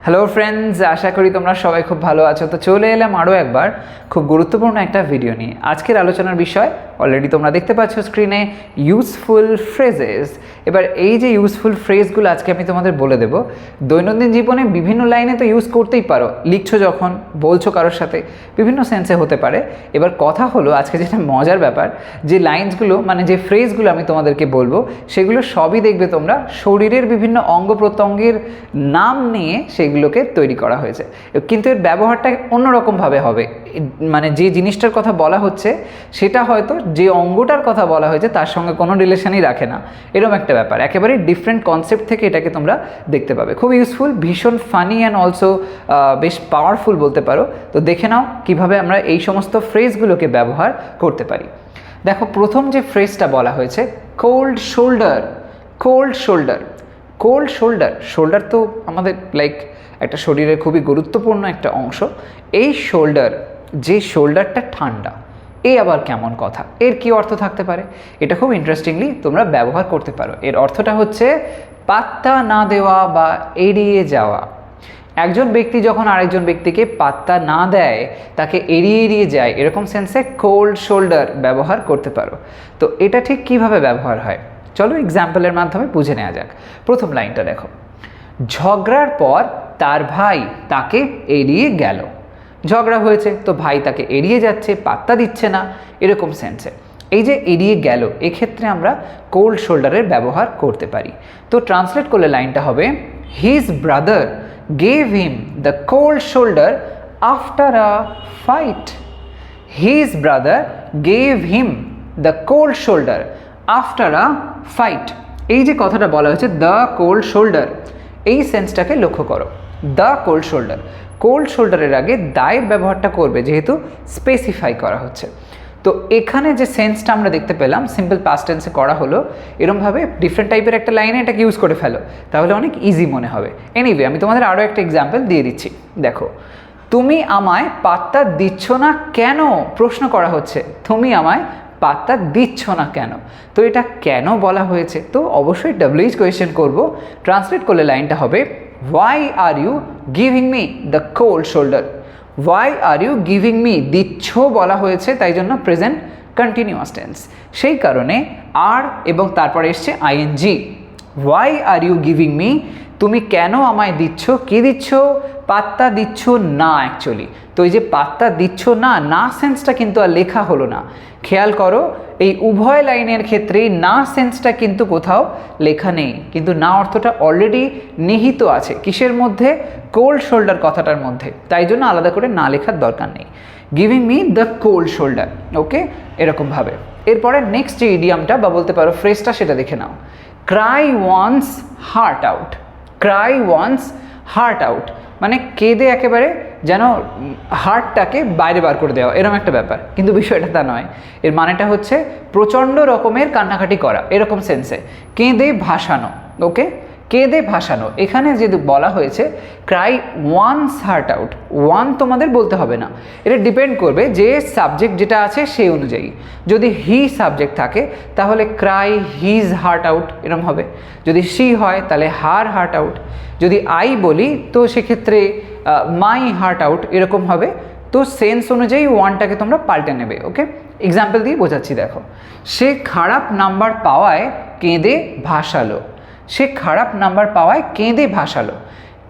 Hello friends আশা করি তোমরা সবাই খুব ভালো আছো। তো চলে এলাম আরও একবার খুব গুরুত্বপূর্ণ একটা ভিডিও নিয়ে। আজকের আলোচনার বিষয় অলরেডি তোমরা দেখতে পাচ্ছ স্ক্রিনে ইউজফুল ফ্রেজেস এবার এই যে ইউজফুল ফ্রেজগুলো আজকে আমি তোমাদের বলে দেবো, দৈনন্দিন জীবনে বিভিন্ন লাইনে তো ইউজ করতেই পারো। লিখছো যখন, বলছো কারোর সাথে, বিভিন্ন সেন্সে হতে পারে। এবার কথা হলো, আজকে যেটা মজার ব্যাপার, যে লাইন্সগুলো মানে যে ফ্রেজগুলো আমি তোমাদেরকে বলব, সেগুলো সবই দেখবে তোমরা শরীরের বিভিন্ন অঙ্গ প্রত্যঙ্গের নাম নিয়ে সেগুলোকে তৈরি করা হয়েছে। কিন্তু এর ব্যবহারটা অন্যরকমভাবে হবে। মানে যে জিনিসটার কথা বলা হচ্ছে, সেটা হয়তো যে অঙ্গটার কথা বলা হয়েছে, তার সঙ্গে কোনো রিলেশনই রাখে না। এরকম একটা ব্যাপার। একেবারে ডিফারেন্ট কনসেপ্ট থেকে এটাকে তোমরা দেখতে পাবে। খুব ইউজফুল ভীষণ ফানি অ্যান্ড অলসো বেশ পাওয়ারফুল বলতে পারো। তো দেখে নাও কীভাবে আমরা এই সমস্ত ফ্রেজগুলোকে ব্যবহার করতে পারি। দেখো, প্রথম যে ফ্রেজটা বলা হয়েছে cold shoulder cold shoulder cold shoulder shoulder তো আমাদের লাইক একটা শরীরের খুবই গুরুত্বপূর্ণ একটা অংশ। এই শোল্ডার যে শোল্ডারটা ঠান্ডা এই আবার কেমন কথা? এর কি অর্থ থাকতে পারে? এটা খুব ইন্টারেস্টিংলি তোমরা ব্যবহার করতে পারো। এর অর্থটা হচ্ছে পাত্তা না দেওয়া বা এড়িয়ে যাওয়া। একজন ব্যক্তি যখন আরেকজন ব্যক্তিকে পাত্তা না দেয়, তাকে এড়িয়ে এড়িয়ে যায়, এরকম সেন্সে কোল্ড শোল্ডার ব্যবহার করতে পারো। তো এটা ঠিক কীভাবে ব্যবহার হয়? চলো এক্সাম্পলের মাধ্যমে বুঝে নেওয়া যাক। প্রথম লাইনটা দেখো। ঝগড়ার পর তার ভাই তাকে এড়িয়ে গেল। ঝগড়া হয়েছে, তো ভাই তাকে এড়িয়ে যাচ্ছে, পাত্তা দিচ্ছে না, এরকম সেন্সে এই যে এড়িয়ে গেল, এক্ষেত্রে আমরা কোল্ড শোল্ডারের ব্যবহার করতে পারি। তো ট্রান্সলেট করলে লাইনটা হবে his brother gave him the cold shoulder after a fight his brother gave him the cold shoulder after a fight এই যে কথাটা বলা হয়েছে দ্য কোল্ড শোল্ডার এই সেন্সটাকে লক্ষ্য করো। দ্য কোল্ড শোল্ডার কোল্ড শোল্ডারের আগে দায়ের ব্যবহারটা করবে, যেহেতু স্পেসিফাই করা হচ্ছে। তো এখানে যে সেন্সটা আমরা দেখতে পেলাম সিম্পল পাস্ট টেন্সে করা হলো, এরমভাবে ডিফারেন্ট টাইপের একটা লাইনে এটাকে ইউজ করে ফেলো, তাহলে অনেক ইজি মনে হবে। এনিওয়ে আমি তোমাদের আরও একটা এক্সাম্পল দিয়ে দিচ্ছি। দেখো, তুমি আমায় পাত্তা দিচ্ছ না কেন? প্রশ্ন করা হচ্ছে, তুমি আমায় পাত্তা দিচ্ছ না কেন? তো এটা কেন বলা হয়েছে? তো অবশ্যই ডাব্লিউইচ কোয়েশ্চেন করব। ট্রান্সলেট করলে লাইনটা হবে why are you giving me the cold shoulder why are you giving me দিচ্ছ বলা হয়েছে, তাই জন্য প্রেজেন্ট কন্টিনিউয়াস টেন্স সেই কারণে আর এবং তারপরে এসছে ING why are you giving me তুমি কেন আমায় দিচ্ছ? কি দিচ্ছ? পাত্তা দিচ্ছ না অ্যাকচুয়ালি তো এই যে পাত্তা দিচ্ছ না না সেন্সটা কিন্তু আর লেখা হলো না। খেয়াল করো এই উভয় লাইনের ক্ষেত্রেই না সেন্সটা কিন্তু কোথাও লেখা নেই। কিন্তু না অর্থটা অলরেডি নিহিত আছে। কিসের মধ্যে? কোল্ড শোল্ডার কথাটার মধ্যে। তাই জন্য আলাদা করে না লেখার দরকার নেই। Giving me the cold shoulder okay এরকমভাবে। এরপরে নেক্সট যে ইডিয়ামটা বা বলতে পারো ফ্রেজটা সেটা দেখে নাও। Cry one's heart out cry one's heart out মানে কেঁদে একেবারে যেন হার্টটাকে বাইরে বার করে দেওয়া এরকম একটা ব্যাপার। কিন্তু বিষয়টা তা নয়। এর মানেটা হচ্ছে প্রচণ্ড রকমের কান্নাকাটি করা, এরকম সেন্সে কেঁদে ভাসানো ওকে কেঁদে ভাসানো। এখানে যদি বলা হয়েছে cry one's heart out one তোমাদের বলতে হবে না। এটা ডিপেন্ড করবে যে সাবজেক্ট যেটা আছে সেই অনুযায়ী। যদি হি সাবজেক্ট থাকে, তাহলে ক্রাই হিজ হার্ট আউট এরম হবে। যদি সি হয়, তাহলে হার হার্ট আউট যদি আই বলি, তো সেক্ষেত্রে মাই হার্ট আউট এরকম হবে। তো সেন্স অনুযায়ী ওয়ানটাকে তোমরা পাল্টে নেবে ওকে এক্সাম্পল দিয়ে বোঝাচ্ছি, দেখো। সে খারাপ নাম্বার পাওয়ায় কেঁদে ভাসালো। সে খারাপ নাম্বার পাওয়ায় কেঁদে ভাসালো।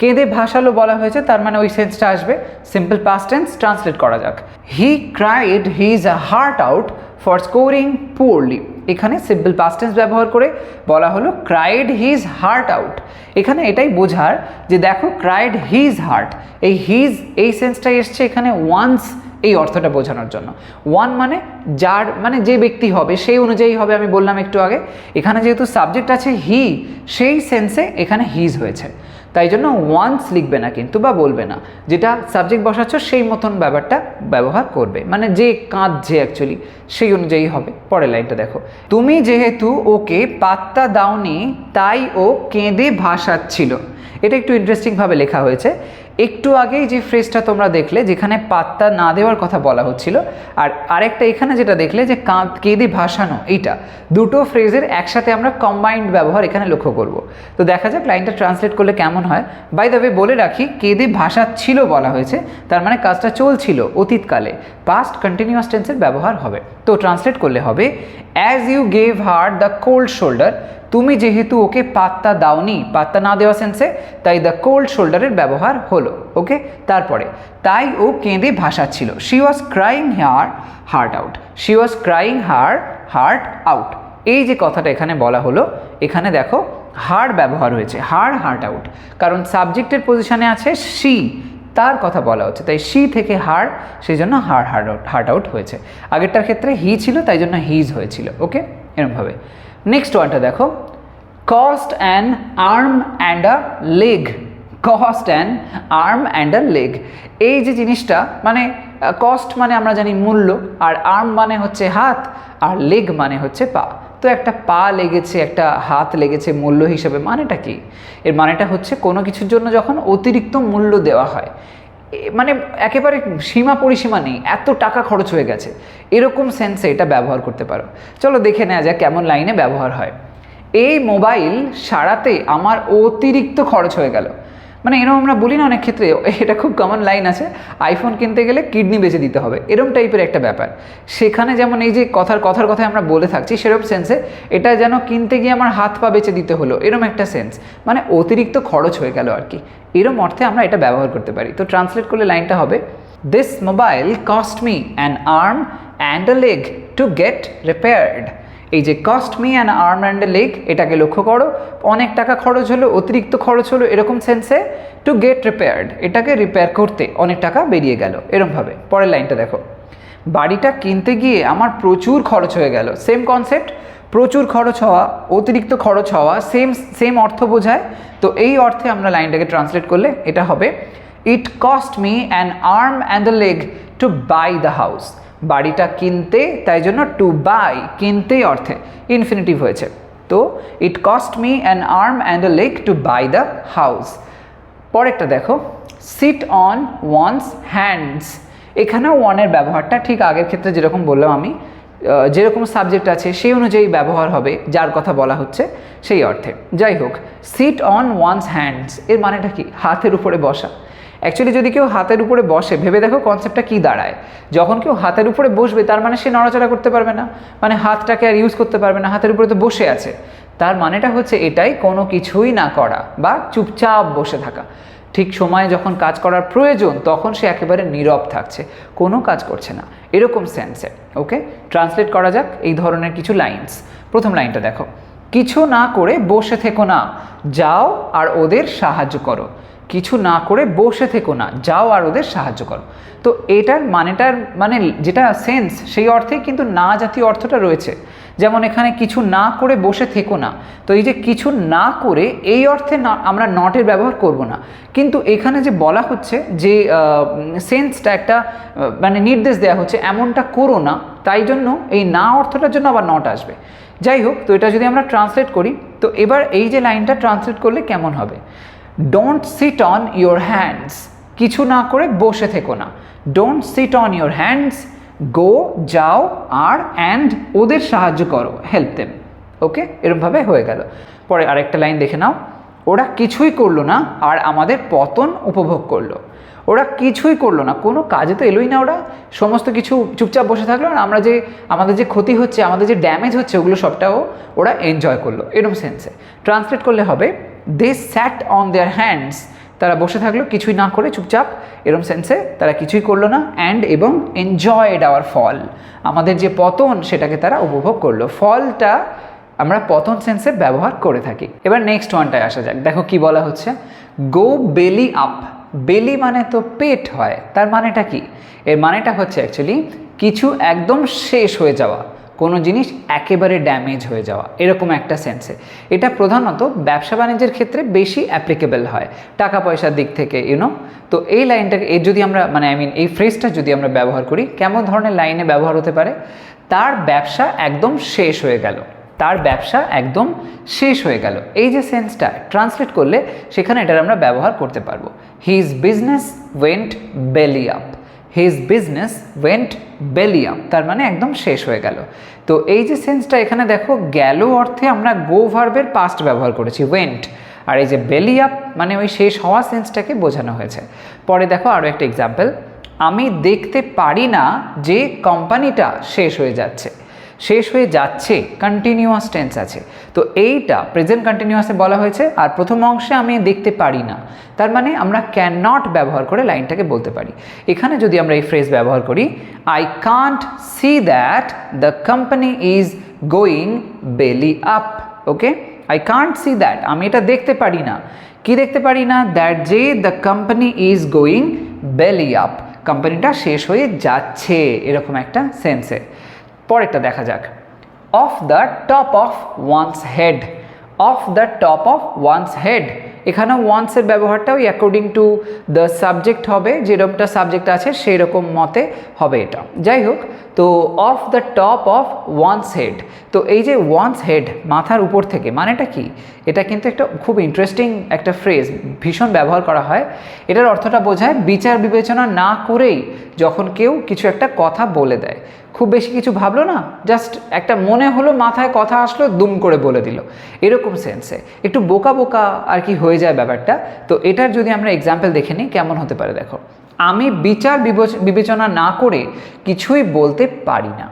কেঁদে ভাসালো বলা হয়েছে, তার মানে ওই সেন্সটা আসবে। সিম্পল পাস্ট টেন্স ট্রান্সলেট করা যাক। He cried his a heart out for scoring poorly এখানে সিম্পল পাস্ট টেন্স ব্যবহার করে বলা হলো ক্রাইড হিজ হার্ট আউট এখানে এটাই বোঝার যে দেখো ক্রাইড হিজ হার্ট এই হিজ এই সেন্সটাই এসছে এখানে ওয়ান্স এই অর্থটা বোঝানোর জন্য। ওয়ান মানে যার মানে যে ব্যক্তি হবে, সেই অনুযায়ী হবে আমি বললাম একটু আগে। এখানে যেহেতু সাবজেক্ট আছে হি সেই সেন্সে এখানে হিজ হয়েছে। তাই জন্য ওয়ান্স লিখবে না কিন্তু বা বলবে না। যেটা সাবজেক্ট বসাচ্ছ, সেই মতন ব্যাপারটা ব্যবহার করবে। মানে যে কাঁদছে অ্যাকচুয়ালি সেই অনুযায়ী হবে। পরের লাইনটা দেখো। তুমি যেহেতু ওকে পাত্তা দাওনি, তাই ও কেঁদে ভাসাচ্ছিল। এটা একটু ইন্টারেস্টিংভাবে লেখা হয়েছে। একটু আগেই যে ফ্রেজটা তোমরা দেখলে, যেখানে পাত্তা না দেওয়ার কথা বলা হচ্ছিল, আর আরেকটা এখানে যেটা দেখলে যে কাঁদ কেঁদে ভাসানো, এইটা, দুটো ফ্রেজের একসাথে আমরা কম্বাইন্ড ব্যবহার এখানে লক্ষ্য করব। তো দেখা যাক লাইনটা ট্রান্সলেট করলে কেমন হয়। বাই দ্য ওয়ে বলে রাখি, কেঁদে ভাসাচ্ছিল বলা হয়েছে, তার মানে কাজটা চলছিল অতীতকালে পাস্ট কন্টিনিউয়াস টেন্সের ব্যবহার হবে। তো ট্রান্সলেট করলে হবে as you gave heart the cold shoulder তুমি যেহেতু ওকে পাত্তা দাওনি, পাত্তা না দেওয়া সেন্সে তাই দ্য কোল্ড শোল্ডারের ব্যবহার হলো। ওকে? তারপরে, তাই ও কেঁদে ভাসাচ্ছিল she was crying her heart out she was crying her heart out এই যে কথাটা এখানে বলা হলো, এখানে দেখো হার ব্যবহার হয়েছে হার হার্ট আউট কারণ সাবজেক্টের পজিশনে আছে শি তার কথা বলা হচ্ছে। তাই শি থেকে হার সেই জন্য her heart out heart out হয়েছে। আগেরটার ক্ষেত্রে হি ছিল, তাই জন্য হিজ হয়েছিল, ওকে? এরমভাবে। নেক্সট ওয়ানটা দেখো cost an arm and a leg cost an arm and a leg এই যে জিনিসটা মানে কস্ট মানে আমরা জানি মূল্য, আর আর্ম মানে হচ্ছে হাত, আর লেগ মানে হচ্ছে পা। তো একটা পা লেগেছে, একটা হাত লেগেছে মূল্য হিসেবে, মানেটা কি? এর মানেটা হচ্ছে কোনো কিছুর জন্য যখন অতিরিক্ত মূল্য দেওয়া হয় মানে একেবারে সীমা পরিসীমা নেই, এত টাকা খরচ হয়ে গেছে, এরকম সেন্সে এটা ব্যবহার করতে পারো। চলো দেখে নেওয়া যাক কেমন লাইনে ব্যবহার হয়। এই মোবাইল সারাতে আমার অতিরিক্ত খরচ হয়ে গেল। মানে এরকম আমরা বলি না অনেক ক্ষেত্রে, এটা খুব কমন লাইন আছে আইফোন কিনতে গেলে কিডনি বেচে দিতে হবে এরকম টাইপের একটা ব্যাপার। সেখানে যেমন এই যে কথার কথার কথায় আমরা বলে থাকছি, সেরকম সেন্সে এটা যেন কিনতে গিয়ে আমার হাত পা বেচে দিতে হলো এরকম একটা সেন্স মানে অতিরিক্ত খরচ হয়ে গেল আর কি। এরম অর্থে আমরা এটা ব্যবহার করতে পারি। তো ট্রান্সলেট করলে লাইনটা হবে this mobile cost me an arm and a leg to get repaired এই যে cost me an arm and leg এটাকে লক্ষ্য করো, অনেক টাকা খরচ হলো, অতিরিক্ত খরচ হলো এরকম সেন্সে টু গেট রিপেয়ার্ড এটাকে রিপেয়ার করতে অনেক টাকা বেরিয়ে গেল এরমভাবে পরের লাইনটা দেখো। বাড়িটা কিনতে গিয়ে আমার প্রচুর খরচ হয়ে গেল সেম কনসেপ্ট প্রচুর খরচ হওয়া, অতিরিক্ত খরচ হওয়া সেম সেম অর্থ বোঝায়। তো এই অর্থে আমরা লাইনটাকে ট্রান্সলেট করলে এটা হবে it cost me an arm and the leg to buy the house বাড়িটা কিনতে, তাই জন্য টু বাই কিনতে অর্থে ইনফিনিটিভ হয়েছে। তো it cost me an arm and a leg to buy the house পরেরটা দেখো সিট অন ওয়ান্স হ্যান্ডস এখানেও ওয়ানের ব্যবহারটা ঠিক আগের ক্ষেত্রে যেরকম বললাম আমি যেরকম সাবজেক্ট আছে সেই অনুযায়ী ব্যবহার হবে, যার কথা বলা হচ্ছে সেই অর্থে। যাই হোক সিট অন ওয়ান্স হ্যান্ডস এর মানেটা কি? হাতের উপরে বসা। অ্যাকচুয়ালি যদি কেউ হাতের উপরে বসে, ভেবে দেখো কনসেপ্টটা কী দাঁড়ায়। যখন কেউ হাতের উপরে বসবে, তার মানে সে নড়াচড়া করতে পারবে না। মানে হাতটাকে আর ইউজ করতে পারবে না, হাতের উপরে তো বসে আছে। তার মানেটা হচ্ছে এটাই, কোনো কিছুই না করা বা চুপচাপ বসে থাকা। ঠিক সময়ে যখন কাজ করার প্রয়োজন, তখন সে একেবারে নীরব থাকছে। কোনো কাজ করছে না। এরকম সেন্সে ওকে ট্রান্সলেট করা যাক এই ধরনের কিছু লাইনস প্রথম লাইনটা দেখো। কিছু না করে বসে থেকো না। যাও আর ওদের সাহায্য করো। কিছু না করে বসে থেকো না, যাও আর ওদের সাহায্য করো। তো এটার মানেটার মানে যেটা সেন্স সেই অর্থে কিন্তু না জাতীয় অর্থটা রয়েছে। যেমন এখানে কিছু না করে বসে থেকো না। তো এই যে কিছু না করে, এই অর্থে না, আমরা নটের ব্যবহার করব না। কিন্তু এখানে যে বলা হচ্ছে যে সেন্সটা একটা মানে নির্দেশ দেওয়া হচ্ছে, এমনটা করো না, তাই জন্য এই না অর্থটার জন্য আবার নট আসবে। যাই হোক, তো এটা যদি আমরা ট্রান্সলেট করি, তো এবার এই যে লাইনটা ট্রান্সলেট করলে কেমন হবে? Don't sit on your hands কিছু না করে বসে থেকো না। Don't sit on your hands go যাও, আর অ্যান্ড ওদের সাহায্য করো। হেল্প দেম ওকে এরমভাবে হয়ে গেল। পরে আরেকটা লাইন দেখে নাও। ওরা কিছুই করল না, আর আমাদের পতন উপভোগ করল। ওরা কিছুই করল না। কোনো কাজে তো এলোই না ওরা। সমস্ত কিছু চুপচাপ বসে থাকল আর আমরা যে, আমাদের যে ক্ষতি হচ্ছে, আমাদের যে ড্যামেজ হচ্ছে, ওগুলো সবটাও ওরা এনজয় করল এরকম সেন্সে ট্রান্সলেট করলে হবে দে স্যাট অন দেয়ার হ্যান্ডস তারা বসে থাকল, কিছুই না করে চুপচাপ এরম সেন্সে তারা কিছুই করল না। অ্যান্ড এবং এনজয়েড আওয়ার ফল আমাদের যে পতন, সেটাকে তারা উপভোগ করল। ফলটা আমরা পতন সেন্সে ব্যবহার করে থাকি। এবার নেক্সট ওয়ানটায় আসা যাক। দেখো কি বলা হচ্ছে। গো বেলি আপ বেলি মানে তো পেট হয়, তার মানেটা কি? এর মানেটা হচ্ছে অ্যাকচুয়ালি কিছু একদম শেষ হয়ে যাওয়া, কোনো জিনিস একেবারে ড্যামেজ হয়ে যাওয়া, এরকম একটা সেন্সে এটা প্রধানত ব্যবসা বাণিজ্যের ক্ষেত্রে বেশি অ্যাপ্লিকেবল হয়, টাকা পয়সার দিক থেকে ইউনো তো এই লাইনটাকে এর যদি আমরা মানে আই মিন এই ফ্রেজটা যদি আমরা ব্যবহার করি, কেমন ধরনের লাইনে ব্যবহার হতে পারে? তার ব্যবসা একদম শেষ হয়ে গেল। তার ব্যবসা একদম শেষ হয়ে গেল। এই যে সেন্সটা ট্রান্সলেট করলে সেখানে এটার আমরা ব্যবহার করতে পারব। His business went belly up his business went belly up তার মানে একদম শেষ হয়ে গেল। তো এই যে সেন্সটা এখানে দেখো গেল অর্থে আমরা গো ভার্বের পাস্ট ব্যবহার করেছি ওয়েন্ট আর এই যে বেলি আপ মানে ওই শেষ হওয়া সেন্সটাকে বোঝানো হয়েছে। পরে দেখো আরও একটা এক্সাম্পল আমি দেখতে পারি না যে কোম্পানিটা শেষ হয়ে যাচ্ছে। শেষ হয়ে যাচ্ছে কন্টিনিউয়াস টেন্স আছে। তো এইটা প্রেজেন্ট কন্টিনিউয়াসে বলা হয়েছে, আর প্রথম অংশে আমি দেখতে পারি না। তার মানে আমরা ক্যান নট ব্যবহার করে লাইনটাকে বলতে পারি। এখানে যদি আমরা এই ফ্রেজ ব্যবহার করি I can't see that the company is going belly up okay I can't see that আমি এটা দেখতে পারি না। কি দেখতে পারি না? দ্যাট যে the company is going belly up কোম্পানিটা শেষ হয়ে যাচ্ছে, এরকম একটা সেন্সে পরেরটা দেখা যাক। Off the top of one's head off the top of one's head এখানে ওয়ান্সের ব্যবহারটাও অ্যাকর্ডিং টু দ্য সাবজেক্ট হবে, যেরকমটা সাবজেক্ট আছে সেই রকম মতে হবে এটা। যাই হোক তো off the top of one's head তো এই যে ওয়ান্স হেড মাথার উপর থেকে, মানেটা কি? এটা কিন্তু একটা খুব ইন্টারেস্টিং একটা ফ্রেজ ভীষণ ব্যবহার করা হয়। এটার অর্থটা বোঝায়, বিচার বিবেচনা না করেই যখন কেউ কিছু একটা কথা বলে দেয়। খুব বেশি কিছু ভাবলো না জাস্ট একটা মনে হলো, মাথায় কথা আসলো, দুম করে বলে দিল। এরকম সেন্সে একটু বোকা বোকা আর কি হয়ে যায় ব্যাপারটা। তো এটার যদি আমরা এক্সাম্পল দেখে নিই, কেমন হতে পারে দেখো। আমি বিচার বিবেচনা না করে কিছুই বলতে পারি না।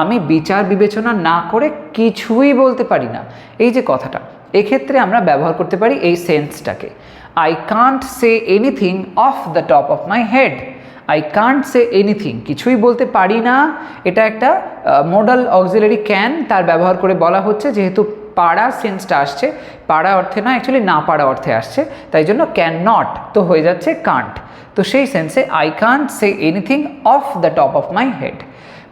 আমি বিচার বিবেচনা না করে কিছুই বলতে পারি না। এই যে কথাটা, এক্ষেত্রে আমরা ব্যবহার করতে পারি এই সেন্সটাকে I can't say anything off the top of my head I can't say anything কিছুই বলতে পারি না। এটা একটা মোডাল অক্সিলারি ক্যান তার ব্যবহার করে বলা হচ্ছে, যেহেতু পাড়া সেন্সটা আসছে, পাড়া অর্থে না অ্যাকচুয়ালি না পাড়া অর্থে আসছে, তাই জন্য ক্যান নট তো হয়ে যাচ্ছে কান্ট তো সেই সেন্সে I can't say anything off the top of my head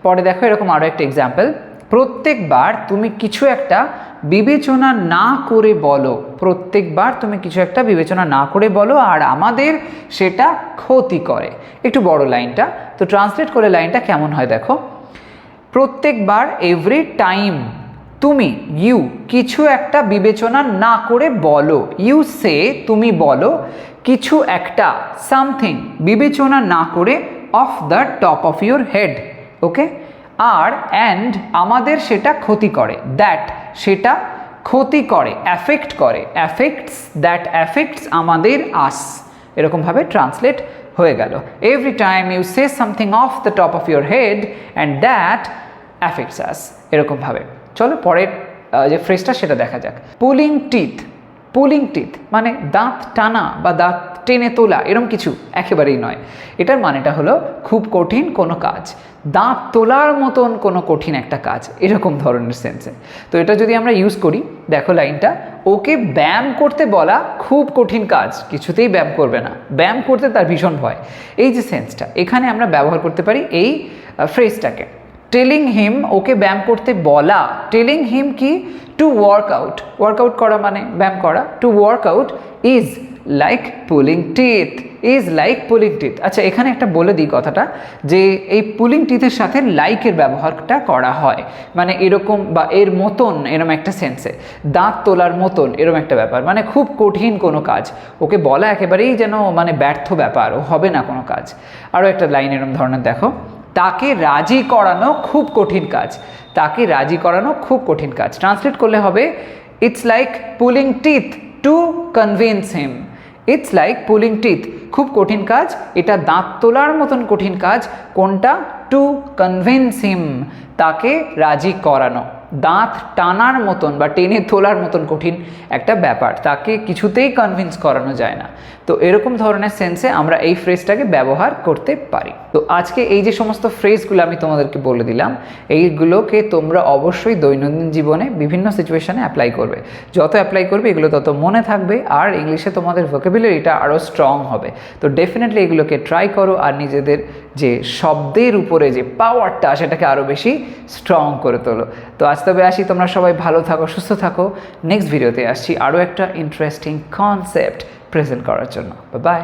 পরে দেখো এরকম আরও একটা এক্সাম্পল প্রত্যেকবার তুমি কিছু একটা বিবেচনা না করে বলো। প্রত্যেকবার তুমি কিছু একটা বিবেচনা না করে বলো আর আমাদের সেটা ক্ষতি করে। একটু বড় লাইনটা। তো ট্রান্সলেট করে লাইনটা কেমন হয় দেখো। প্রত্যেকবার এভরি টাইম তুমি ইউ কিছু একটা বিবেচনা না করে বলো। ইউ সে তুমি বলো কিছু একটা সামথিং বিবেচনা না করে off the top of your head okay R and আমাদের সেটা ক্ষতি করে দ্যাট সেটা ক্ষতি করে অ্যাফেক্ট করে অ্যাফেক্টস দ্যাট অ্যাফেক্টস আমাদের আস এরকমভাবে ট্রান্সলেট হয়ে গেল। Every time you say something off the top of your head and that affects us এরকমভাবে। চলো পরের যে ফ্রেজটা সেটা দেখা যাক। পুলিং টিথ পুলিং টিথ মানে দাঁত টানা বা দাঁত টেনে তোলা, এরম কিছু একেবারেই নয়। এটার মানেটা হলো খুব কঠিন কোনো কাজ। দাঁত তোলার মতন কোনো কঠিন একটা কাজ, এরকম ধরনের সেন্সে তো এটা যদি আমরা ইউজ করি, দেখো লাইনটা, ওকে ব্যায়াম করতে বলা খুব কঠিন কাজ, কিছুতেই ব্যায়াম করবে না। ব্যায়াম করতে তার ভীষণ ভয়। এই যে সেন্সটা এখানে আমরা ব্যবহার করতে পারি এই ফ্রেজটাকে টেলিং হিম ওকে ব্যায়াম করতে বলা। টেলিং হিম কি? টু ওয়ার্ক আউট ওয়ার্কআউট করা মানে ব্যায়াম করা। To work out is like pulling teeth is like pulling teeth আচ্ছা এখানে একটা বলে দিই কথাটা, যে এই পুলিং টিথের সাথে লাইকের ব্যবহারটা করা হয়। মানে এরকম বা এর মতন, এরম একটা সেন্সে দাঁত তোলার মতন, এরম একটা ব্যাপার। মানে খুব কঠিন কোনো কাজ। ওকে বলা একেবারেই যেন মানে ব্যর্থ ব্যাপার। ও হবে না কোনো কাজ। আরও একটা লাইন এরম ধরনের দেখো। তাকে রাজি করানো খুব কঠিন কাজ। তাকে রাজি করানো খুব কঠিন কাজ। ট্রান্সলেট করলে হবে it's like pulling teeth to convince him it's like pulling teeth খুব কঠিন কাজ, এটা দাঁত তোলার মতন কঠিন কাজ, কোনটা? টু কনভিন্স হিম তাকে রাজি করানো। দাঁত টানার মতন বা টেনে তোলার মতন কঠিন একটা ব্যাপার। তাকে কিছুতেই কনভিন্স করানো যায় না। তো এরকম ধরনের সেন্সে আমরা এই ফ্রেজটাকে ব্যবহার করতে পারি। তো আজকে এই যে সমস্ত ফ্রেজগুলো আমি তোমাদেরকে বলে দিলাম, এইগুলোকে তোমরা অবশ্যই দৈনন্দিন জীবনে বিভিন্ন সিচুয়েশনে অ্যাপ্লাই করবে। যত অ্যাপ্লাই করবে, এগুলো তত মনে থাকবে আর ইংলিশে তোমাদের ভোকেবুলারিটা আরও স্ট্রং হবে। তো ডেফিনেটলি এগুলোকে ট্রাই করো আর নিজেদের যে শব্দের উপরে যে পাওয়ারটা সেটাকে আরও বেশি স্ট্রং করে তোলো। তো আজ তবে আসি, তোমরা সবাই ভালো থাকো, সুস্থ থাকো। নেক্সট ভিডিওতে আসছি আরও একটা ইন্টারেস্টিং কনসেপ্ট প্রেজেন্ট করার জন্য। বাই